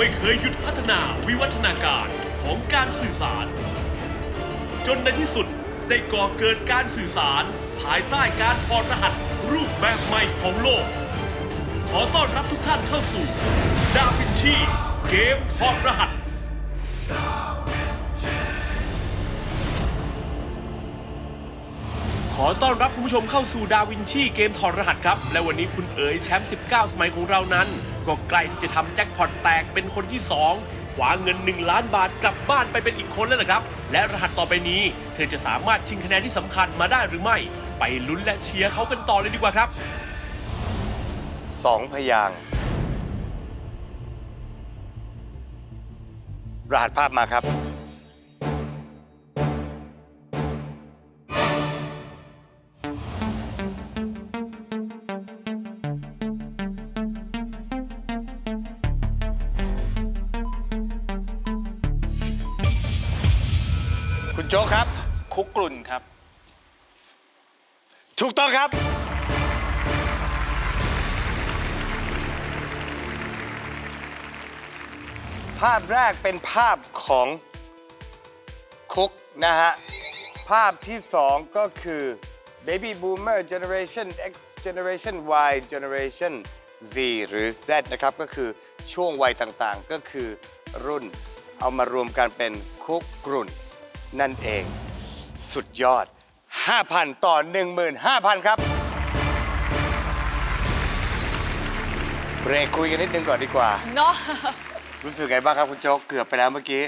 ไม่เคยหยุดพัฒนาวิวัฒนาการของการสื่อสาร จนในที่สุดได้ก่อเกิดการสื่อสาร ภายใต้การถอดรหัสรูปแบบใหม่ของโลก ขอต้อนรับทุกท่านเข้าสู่ดาวินชีเกมถอดรหัสขอต้อนรับคุณผู้ชมเข้าสู่ดาวินชีเกมถอดรหัสครับ และวันนี้คุณเอ๋ยแชมป์ 19 สมัยของเรานั้น ก็ใกล้ที่จะทำแจ็คพอตแตกเป็นคนที่ 2 ขวาเงิน 1 ล้านบาทกลับบ้านไปเป็นอีกคนแล้วนะครับ และรหัสต่อไปนี้ เธอจะสามารถชิงคะแนนที่สำคัญมาได้หรือไม่ ไปลุ้นและเชียร์เขากันต่อเลยดีกว่าครับ สองพยางค์รหัสภาพมาครับ คุกกลุ่นครับ ถูกต้องครับ ภาพแรกเป็นภาพของคุกนะฮะ ภาพที่สองก็คือ Baby Boomer Generation X Generation Y Generation Z หรือ Z นะครับ ก็คือช่วงวัยต่างๆ ก็คือรุ่น เอามารวมกันเป็นคุกกรุ่นนั่นเอง สุดยอด 5,000 ต่อ 15,000 ครับเบรกคุยกันนิดนึงก่อนดีกว่า เนาะ รู้สึกไงบ้างครับคุณโจ๊กเกือบไปแล้วเมื่อกี้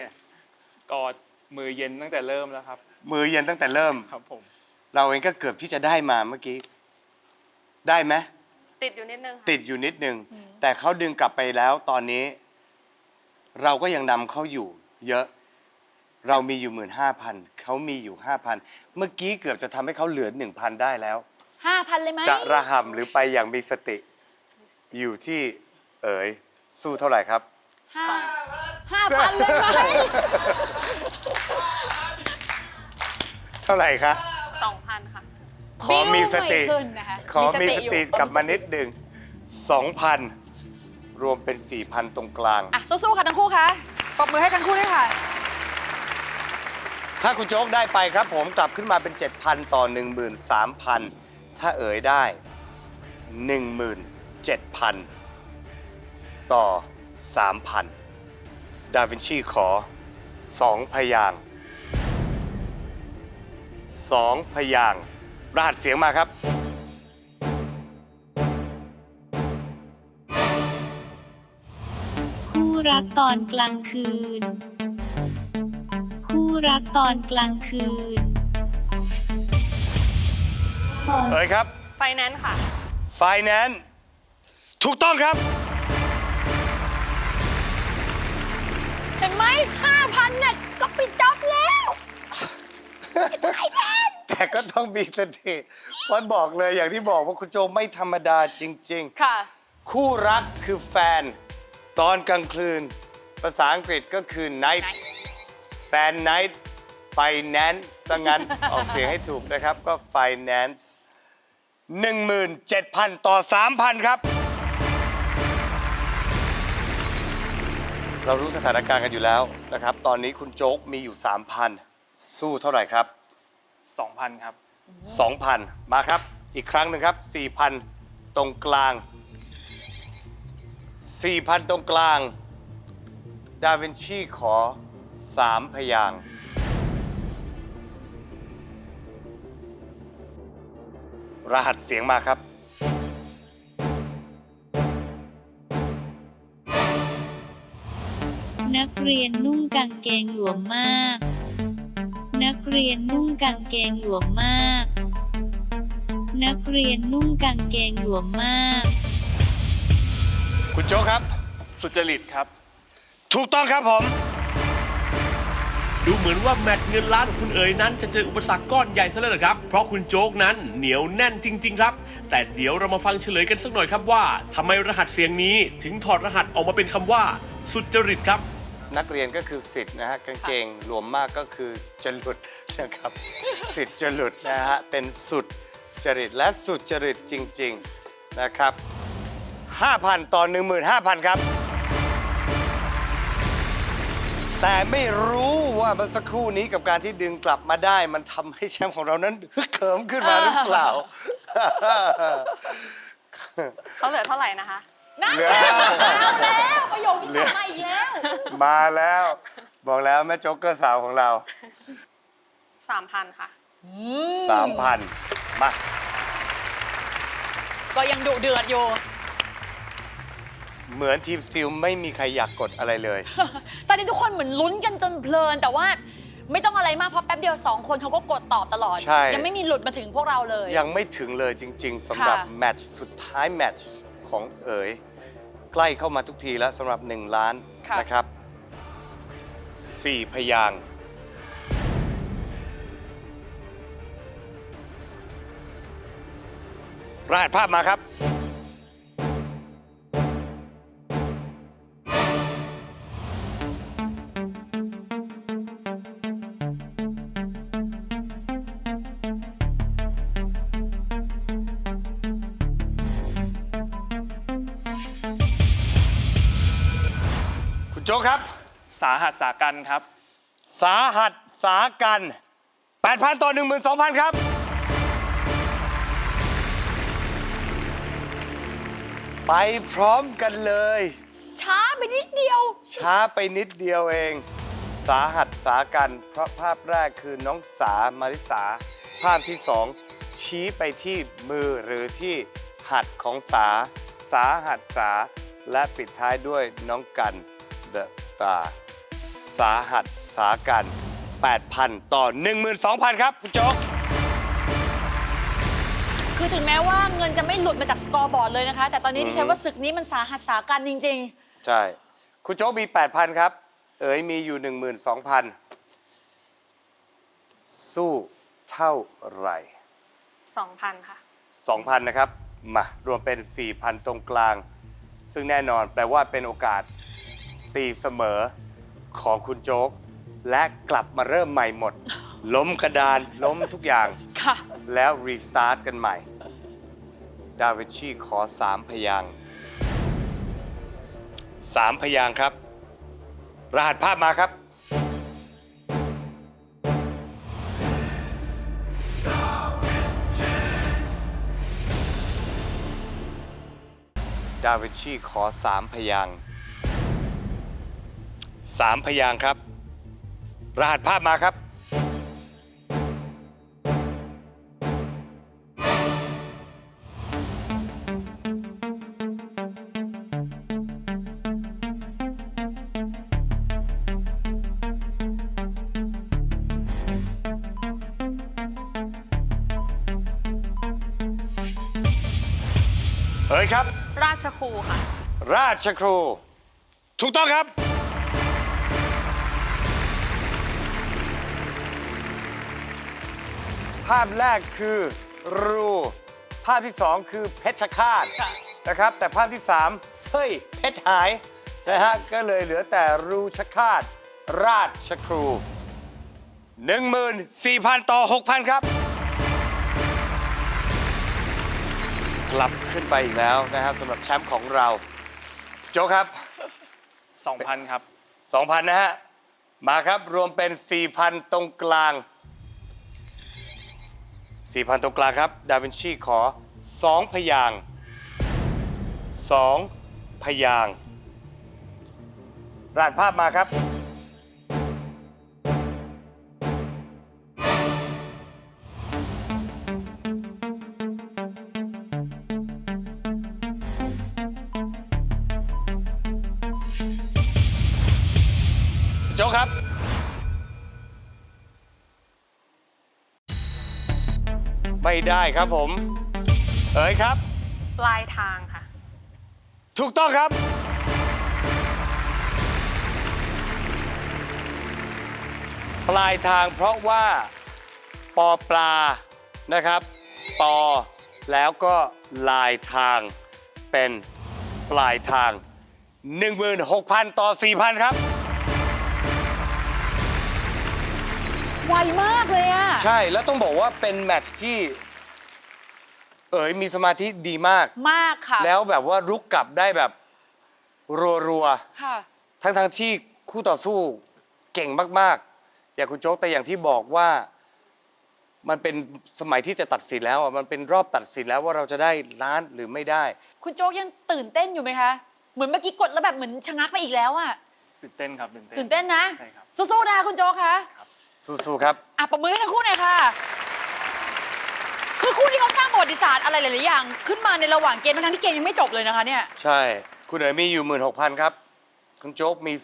กอดมือเย็นตั้งแต่เริ่มแล้วครับ มือเย็นตั้งแต่เริ่ม ครับผม เราเองก็เกือบที่จะได้มาเมื่อกี้ ได้ไหมติดอยู่นิดนึงค่ะติดอยู่นิดนึง แต่เขาดึงกลับไปแล้วตอนนี้ เราก็ยังนำเขาอยู่ เยอะ เรามีอยู่หมื่นห้าพันเขามีอยู่ห้าพันเมื่อกี้เกือบจะทำให้เขาเหลือหนึ่งพันได้แล้ว ห้าพันเลยไหมจะระห่ำหรือไปอย่างมีสติ อยู่ที่เอ๋ยสู้เท่าไหร่ครับ ห้าห้าพันเลยไหมเท่าไหร่คะสองพันค่ะขอมีสติ บิ้วไม่ขึ้นนะคะขอมีสติอยู่กลับมานิดหนึ่งสองพันรวมเป็นสี่พันตรงกลาง อะสู้ๆค่ะทั้งคู่คะปรบมือให้ทั้งคู่ด้วยค่ะ ถ้าคุณโจ๊กได้ไปครับผมกลับขึ้นมาเป็น 7,000 ต่อ 13,000 ถ้าเอ๋ยได้ 17,000 ต่อ 3,000 ดาวินชีขอ 2 พยางค์2พยางค์รหัสเสียงมาครับ คู่รักตอนกลางคืน คู่รักตอนกลางคืน เอ๋ยครับ ไฟแนนซ์ค่ะ Finance ถูกต้องครับ เห็นไหมห้าพันเนี่ยก็ปิดจ็อบแล้วแต่ก็ต้องมีสติเพราะบอกเลยอย่างที่บอกว่าคุณโจไม่ธรรมดาจริง ๆ ค่ะ คู่รักคือแฟน ตอนกลางคืน ภาษาอังกฤษก็คือ night แฟน night finance ซะงั้น ออกเสียงให้ถูกนะครับ ก็ finance 17,000 ต่อ 3,000 ครับ เรารู้สถานการณ์กันอยู่แล้วนะครับ ตอนนี้คุณโจ๊กมีอยู่ 3,000 สู้เท่าไหร่ครับ 2,000 ครับ 2,000 มาครับ อีกครั้งหนึ่งครับ 4,000 ตรงกลาง 4,000 ตรงกลาง ดาวินชีขอ 3พยางค์รหัสเสียงมาครับ นักเรียนนุ่งกางเกงหลวมมาก นักเรียนนุ่งกางเกงหลวมมาก นักเรียนนุ่งกางเกงหลวมมาก คุณโจ๊กครับ สุจริตครับ ถูกต้องครับผม ดูเหมือนว่าแมตช์เงินล้านของคุณเอ๋ยนั้นจะเจออุปสรรคก้อนใหญ่ซะแล้วนะครับ เพราะคุณโจ๊กนั้นเหนียวแน่นจริง ๆ ครับ แต่เดี๋ยวเรามาฟังเฉลยกันสักหน่อยครับว่าทำไมรหัสเสียงนี้ถึงถอดรหัสออกมาเป็นคำว่า สุจริตครับ นักเรียนก็คือสิทธิ์นะฮะกางเกงรวมมากก็คือจะหลุดนะครับสิทธิ์จะหลุดนะฮะเป็นสุดจริตและสุดจริตจริง ๆนะครับ 5,000 ต่อ 15,000 ครับ แต่ไม่รู้ว่าเมื่อสักครู่นี้กับการที่ดึงกลับมาได้ มันทำให้แชมป์ของเรานั้นฮึกเขิมขึ้นมาหรือเปล่า เขาเหลือเท่าไหร่นะคะนั่นเหลือเอาแล้วประโยคนี้กลับมาอีกแล้วมาแล้ว บอกแล้วแม่โจ๊กเกอร์สาวของเราสามพันค่ะ3,000มา ก็ยังดุเดือดอยู่ เหมือนทีมสติลไม่มีใครอยากกดอะไรเลย ตอนนี้ทุกคนเหมือนลุ้นกันจนเพลิน แต่ว่าไม่ต้องอะไรมากเพราะแป๊บเดียวสองคนเขาก็กดตอบตลอด ใช่ ยังไม่มีหลุดมาถึงพวกเราเลย ยังไม่ถึงเลยจริง ๆสำหรับค่ะ แมตช์สุดท้ายแมตช์ของเอ๋ยใกล้เข้ามาทุกทีแล้วสำหรับ 1 ล้านค่ะนะครับ 4 พยางค์รหัสภาพมาครับ คุณโจกครับ สาหัสสากันครับ สาหัสสากัน 8,000 ต่อ 12,000 ครับ ไปพร้อมกันเลย ช้าไปนิดเดียว ช้าไปนิดเดียวเอง สาหัสสากัน เพราะภาพแรกคือน้องสามาริสา ภาพที่สองชี้ไปที่มือหรือที่หัดของสา สาหัสสา และปิดท้ายด้วยน้องกัน The Star สาหัสสากัน 8,000 ต่อ 12,000 ครับคุณโจ๊ก คือถึงแม้ว่าเงินจะไม่หลุดมาจากสกอร์บอร์ดเลยนะคะ แต่ตอนนี้ดิฉันว่าศึกนี้มันสาหัสสากันจริง ใช่ คุณโจ๊กมี 8,000 ครับ เอ๋ยมีอยู่ 12,000 สู้เท่าไหร่ๆ2,000 ค่ะ 2,000 นะครับ มารวมเป็น 4,000 ตรงกลาง ซึ่งแน่นอนแปลว่าเป็นโอกาส ตีเสมอของคุณโจ๊ก และกลับมาเริ่มใหม่หมด ล้มกระดานล้มทุกอย่าง ค่ะ แล้วรีสตาร์ทกันใหม่ ดาวินชีขอ3พยางค์3พยางค์ครับ รหัสภาพมาครับ ดาวินชีขอ3พยางค์ 3พยางค์ครับ รหัสภาพมาครับ เฮ้ยครับ ราชครูค่ะ ราชครู ถูกต้องครับ ภาพแรกคือรูภาพที่สองคือเพชรฆาตนะครับ แต่ภาพที่สามเฮ้ยเพชรหายนะฮะก็เลยเหลือแต่รูชฆาตราชครู 14,000 ต่อ 6,000 ครับ กลับขึ้นไปอีกแล้วนะฮะสำหรับแชมป์ของเรา โจกครับ 2,000 ครับ 2,000 นะฮะ มาครับรวมเป็น 4,000 ตรงกลาง 4,000 ตรงกลางครับ ดาวินชีขอ 2 พยาง 2 พยางรหัสภาพมาครับ โจกครับ ไม่ได้ครับผม เอ๋ยครับ ปลายทางค่ะ ถูกต้องครับ ปลายทางเพราะว่า ปอปลานะครับ ปอ แล้วก็ลายทางเป็นปลายทาง 16,000 ต่อ 4,000 ครับ ไวมากเลยอะใช่แล้วต้องบอกว่าเป็นแมตช์ที่ เอ๋ยมีสมาธิดีมาก มากค่ะแล้วแบบว่ารุกกลับได้แบบรัวค่ะ ๆทั้งๆที่คู่ต่อสู้เก่งมากๆ อย่างคุณโจ๊กแต่อย่างที่บอกว่ามันเป็นสมัยที่จะตัดสินแล้วอะมันเป็นรอบตัดสินแล้วว่าเราจะได้ล้านหรือไม่ได้ คุณโจ๊กยังตื่นเต้นอยู่ไหมคะ เหมือนเมื่อกี้กดแล้วแบบเหมือนชะงักไปอีกแล้วอะตื่นเต้นครับตื่นเต้น ตื่นเต้นนะ ใช่ครับ สู้ๆนะคะคุณโจ๊กคะ สู้ๆครับ อะปรบมือให้ทั้งคู่หน่อยค่ะ คือคู่ที่เขาสร้างประวัติศาสตร์อะไรหลายๆอย่าง ขึ้นมาในระหว่างเกมทั้งๆที่เกมยังไม่จบเลยนะคะเนี่ยใช่ คุณเอ๋ยมีอยู่16,000ครับ คุณโจ๊กมี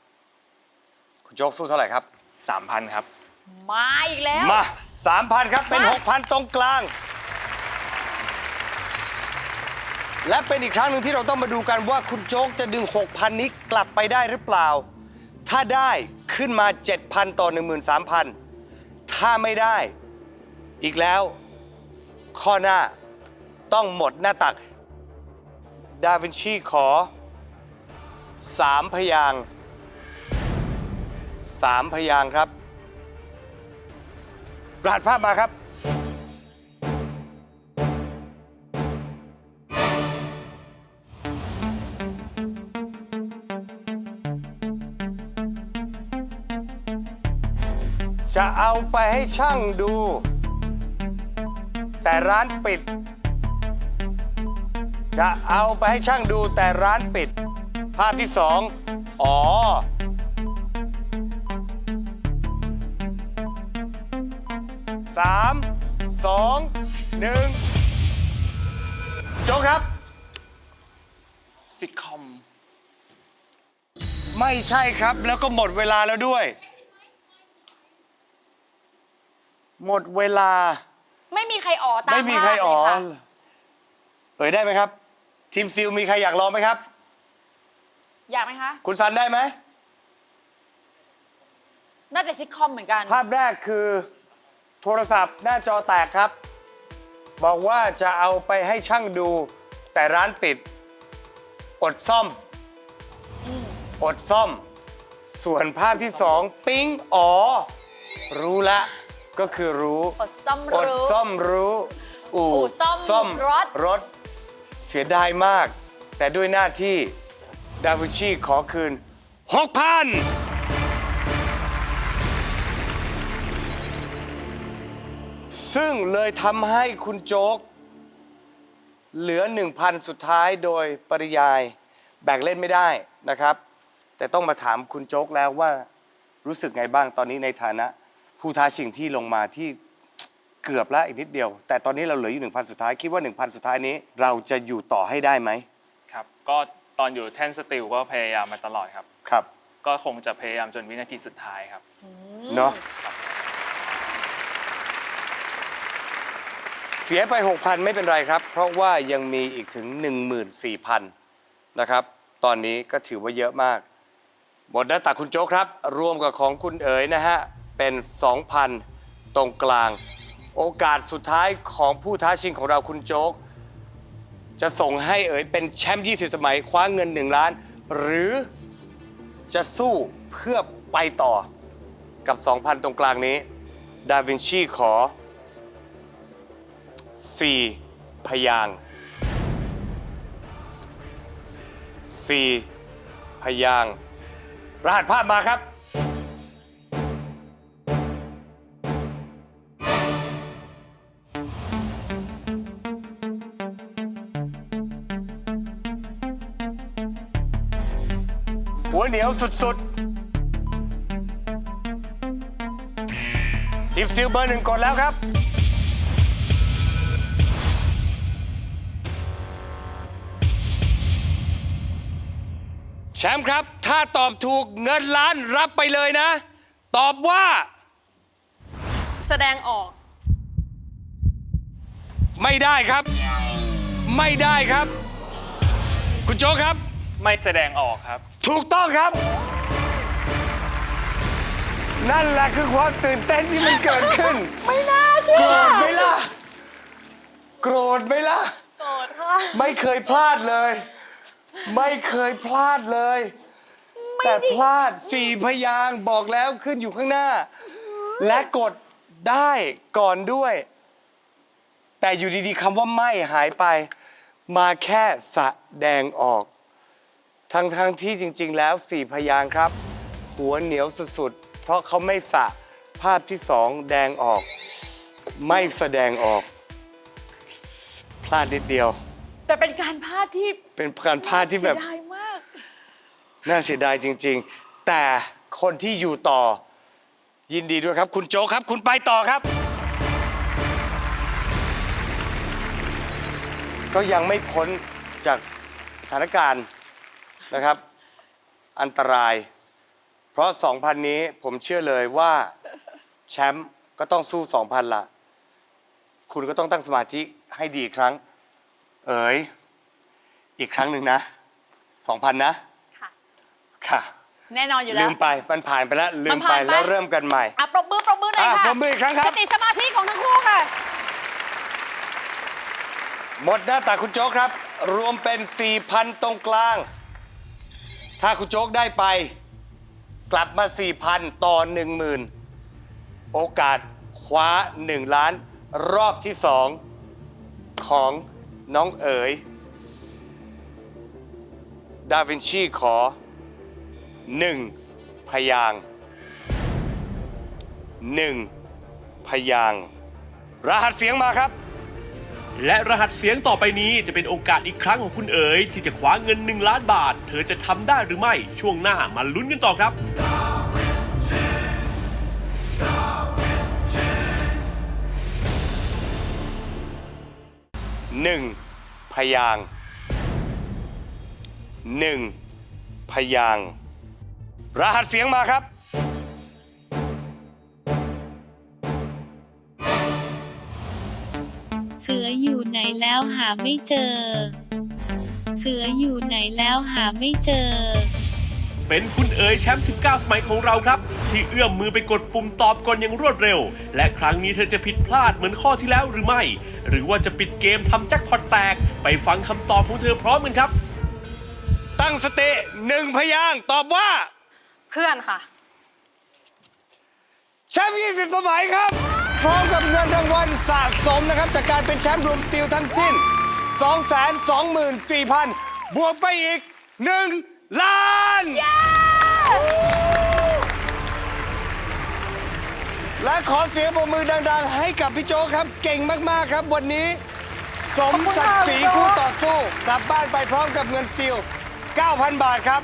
4,000คุณโจ๊กสู้เท่าไหร่ครับ สามพันครับ มาอีกแล้ว มา3,000ครับ เป็นมา6,000ตรงกลาง และเป็นอีกครั้งหนึ่งที่เราต้องมาดูกันว่าคุณโจ๊กจะดึง 6,000 นี้กลับไปได้หรือเปล่า ถ้าได้ขึ้นมา 7,000 ต่อ 13,000 ถ้าไม่ได้อีกแล้ว ข้อหน้าต้องหมดหน้าตัก ดาวินชีขอ 3 พยาง3พยางค์ครับ รหัสภาพมาครับ เอาไปให้ช่างดู แต่ร้านปิด จะเอาไปให้ช่างดูแต่ร้านปิด ภาพที่สองอ๋อ สาม สอง หนึ่ง โจ๊กครับ ซิทคอม ไม่ใช่ครับ แล้วก็หมดเวลาแล้วด้วย หมดเวลา ไม่มีใครอ๋อตามไม่มีใครอ๋อภาพเลยค่ะเอ่ยได้ไหมครับ ทีมซิลมีใครอยากลองไหมครับ อยากไหมคะ คุณซันได้ไหม น่าจะซิทคอมเหมือนกันภาพแรกคือโทรศัพท์หน้าจอแตกครับ บอกว่าจะเอาไปให้ช่างดู แต่ร้านปิด อดซ่อมอดซ่อม ส่วนภาพที่สองปิ๊งอ๋อ รู้ละ ก็คือรู้อดซ่อมอดรู้ ซ่อมรู้อู่อู่ซ่อมรถ รถ เสียดายมาก แต่ด้วยหน้าที่ดาวินชีขอคืน 6,000 ซึ่งเลยทำให้คุณโจ๊ก เหลือ 1,000 สุดท้ายโดยปริยายแบ่งเล่นไม่ได้นะครับ แต่ต้องมาถามคุณโจ๊กแล้วว่ารู้สึกไงบ้างตอนนี้ในฐานะ ผู้ท้าชิงที่ลงมาที่เกือบแล้วอีกนิดเดียว แต่ตอนนี้เราเหลืออยู่1,000 สุดท้าย คิดว่า 1,000 สุดท้ายนี้ เราจะอยู่ต่อให้ได้ไหมครับ ก็ตอนอยู่แท่นสติลก็พยายามมาตลอดครับ ครับก็คงจะพยายามจนวินาทีสุดท้ายครับ เนาะเสียไป 6,000 ไม่เป็นไรครับ เพราะว่ายังมีอีกถึง 14,000 นะครับ ตอนนี้ก็ถือว่าเยอะมาก หมดหน้าตักคุณโจ๊กครับ รวมกับของคุณเอ๋ยนะฮะ เป็น 2,000 ตรงกลาง โอกาสสุดท้ายของผู้ท้าชิงของเราคุณโจ๊ก จะส่งให้เอ๋ยเป็นแชมป์20 สมัยคว้าเงิน 1 ล้าน หรือจะสู้เพื่อไปต่อกับ 2,000 ตรงกลางนี้ ดาวินชีขอ 4 พยาง 4 พยางรหัสภาพมาครับ ยวสุดๆ ทีมสตีลเบอร์หนึ่งกดแล้วครับ แชมป์ครับ ถ้าตอบถูกเงินล้านรับไปเลยนะ ตอบว่า แสดงออก ไม่ได้ครับ ไม่ได้ครับ คุณโจ๊กครับ ไม่แสดงออกครับ ถูกต้องครับ นั่นแหละคือความตื่นเต้นที่มันเกิดขึ้น ไม่น่าเชื่อโกรธไหมล่ะ โกรธไหมล่ะ โกรธค่ะไม่เคยพลาดเลย ไม่เคยพลาดเลย แต่พลาดสี่พยางค์บอกแล้วขึ้นอยู่ข้างหน้า และกดได้ก่อนด้วย แต่อยู่ดีๆคำว่าไม่หายไป มาแค่แสดงออก ทั้งๆทที่จริง ๆ แล้วสี่พยางค์ครับ หัวเหนียวสุดๆ เพราะเขาไม่สะภาพที่สองแดงออก ไม่แสดงออก พลาดนิดเดียว แต่เป็นการพลาดที่เป็นการพลาดที่แบบ เสียดายมาก น่าเสียดายจริง ๆ แต่คนที่อยู่ต่อ ยินดีด้วยครับ คุณโจกครับ คุณไปต่อครับ ก็ยังไม่พ้นจากสถานการณ์ นะครับ อันตราย เพราะ 2,000 นี้ผมเชื่อเลยว่า แชมป์ก็ต้องสู้ 2,000 ละ คุณก็ต้องตั้งสมาธิให้ดีอีกครั้ง เอ๋ย อีกครั้งหนึ่งนะ 2,000 นะ ค่ะ ค่ะแน่นอนอยู่แล้ลืวมไปมันผ่านไปแล้ว ลืมัมนไปผ่านไป แล้วเริ่มกันใหม่ อะปรบมือปรบมือหน่อยอะค่ะปรบมืออีกครั้งครับ สติสมาธิของทั้งคู่ค่ะ หมดหน้าตาคุณโจ๊กครับ รวมเป็น 4,000 ตรงกลาง ถ้าคุณโจ๊กได้ไป กลับมา 4,000 ต่อ 10,000 โอกาสคว้า 1 ล้าน รอบที่ 2 ของน้องเอ๋ย ดาวินชีขอ 1 พยางค์1 พยางค์รหัสเสียงมาครับ และรหัสเสียงต่อไปนี้จะเป็นโอกาสอีกครั้งของคุณเอ๋ยที่จะคว้าเงิน 1 ล้านบาท เธอจะทำได้หรือไม่ช่วงหน้ามาลุ้นกันต่อครับ หนึ่งพยางค์หนึ่งพยางค์รหัสเสียงมาครับ แล้วหาไม่เจอ เสืออยู่ไหนแล้วหาไม่เจอ เป็นคุณเอ๋ยแชมป์ 19 สมัยของเราครับ ที่เอื้อมมือไปกดปุ่มตอบก่อนอย่างรวดเร็ว และครั้งนี้เธอจะผิดพลาดเหมือนข้อที่แล้วหรือไม่ หรือว่าจะปิดเกมทำแจ็คพอตแตก ไปฟังคำตอบของเธอพร้อมกันครับ ตั้งสติหนึ่งพยางค์ตอบว่า เพื่อนค่ะ แชมป์20 สมัยครับ พร้อมกับเงินรางวัลสะสมนะครับ จากการเป็นแชมป์รวมสตีลทั้งสิ้น 224,000 บวกไปอีก 1 ล้าน และขอเสียงปรบมือดัง ๆ ให้กับพี่โจกครับ เก่งมาก ๆ ครับวันนี้ สมศักดิ์ศรีคู่ต่อสู้ กลับบ้านไปพร้อมกับเงินสตีล9,000 บาทครับ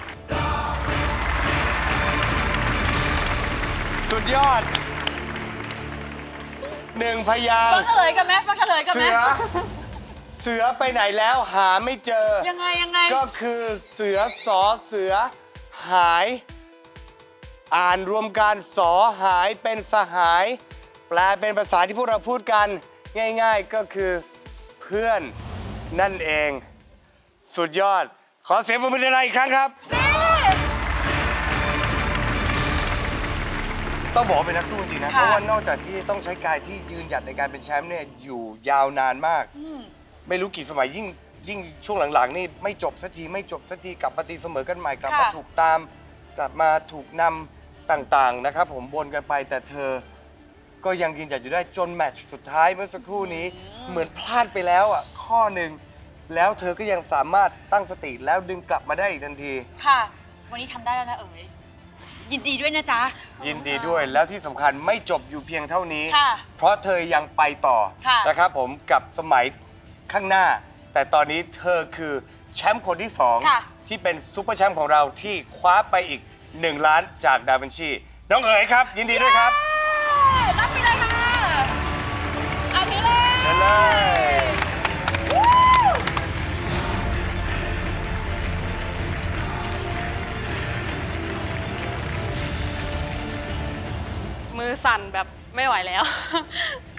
สุดยอด หนึ่งพยางฟังค์เฉลยกันไหมฟังเฉลยกันไหเสืมอ เสือไปไหนแล้วหาไม่เจอ ยังไงยังไงก็คือเสือสอเสือหาย อ่านรวมกันสอหายเป็นสหาย แปลเป็นภาษาที่พวกเราพูดกัน ง่ายๆก็คือเพื่อนนั่นเอง สุดยอด ขอเสียงปรบมือดังๆอีกครั้งครับ ต้องบอกว่าเป็นนักสู้จริงๆนะ เพค่ะ ราะว่านอกจากที่ต้องใช้กายที่ยืนหยัดในการเป็นแชมป์เนี่ยอยู่ยาวนานมากไม่รู้กี่สมัยยิ่งยิ่งช่วงหลังๆ นี่ไม่จบสักทีไม่จบสักทีกลับมาตีเสมอกันใหม่กลับมาค่ะ ถูกตาม กลับมาถูกนำต่างๆนะครับ ผมบนกันไปแต่เธอ ก็ยังยืนหยัดอยู่ได้จนแมตช์สุดท้ายเมื่อสักครู่นี้ เหมือนพลาดไปแล้วอะข้อหนึ่งแล้วเธอก็ยังสามารถตั้งสติแล้วดึงกลับมาได้อีกทันที ค่ะ วันนี้ทำได้แล้วนะเอ๋ย ยินดีด้วยนะจ๊ะ ยินดีด้วยแล้วที่สำคัญไม่จบอยู่เพียงเท่านี้ ค่ะเพราะเธอยังไปต่อค่ะ นะครับผมกับสมัยข้างหน้า แต่ตอนนี้เธอคือแชมป์คนที่ค่ะ2ที่เป็นซูเปอร์แชมป์ของเราที่คว้าไปอีก 1 ล้านจากดาวินชี น้องเอ๋ยครับ ยินดีด้วยครับรับไปเลยค่ะเอาทีเลย เชิญเลย อสั่นแบบไม่ไหวแล้ว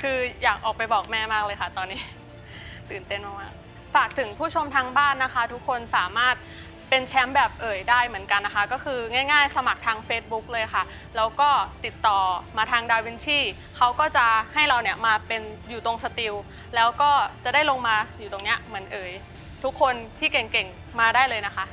คืออยากออกไปบอกแม่มากเลยค่ะ ตอนนี้ ตื่นเต้นมากๆฝากถึงผู้ชมทางบ้านนะคะ ทุกคนสามารถเป็นแชมป์แบบเอ่ยได้เหมือนกันนะคะ ก็คือง่ายๆ สมัครทาง Facebook เลยค่ะ แล้วก็ติดต่อมาทางดาวินชีเขาก็จะให้เราเนี่ยมาเป็นอยู่ตรงสติลแล้วก็จะได้ลงมาอยู่ตรงเนี้ยเหมือนเอ่ยทุกคนที่เก่งๆมาได้เลยนะคะ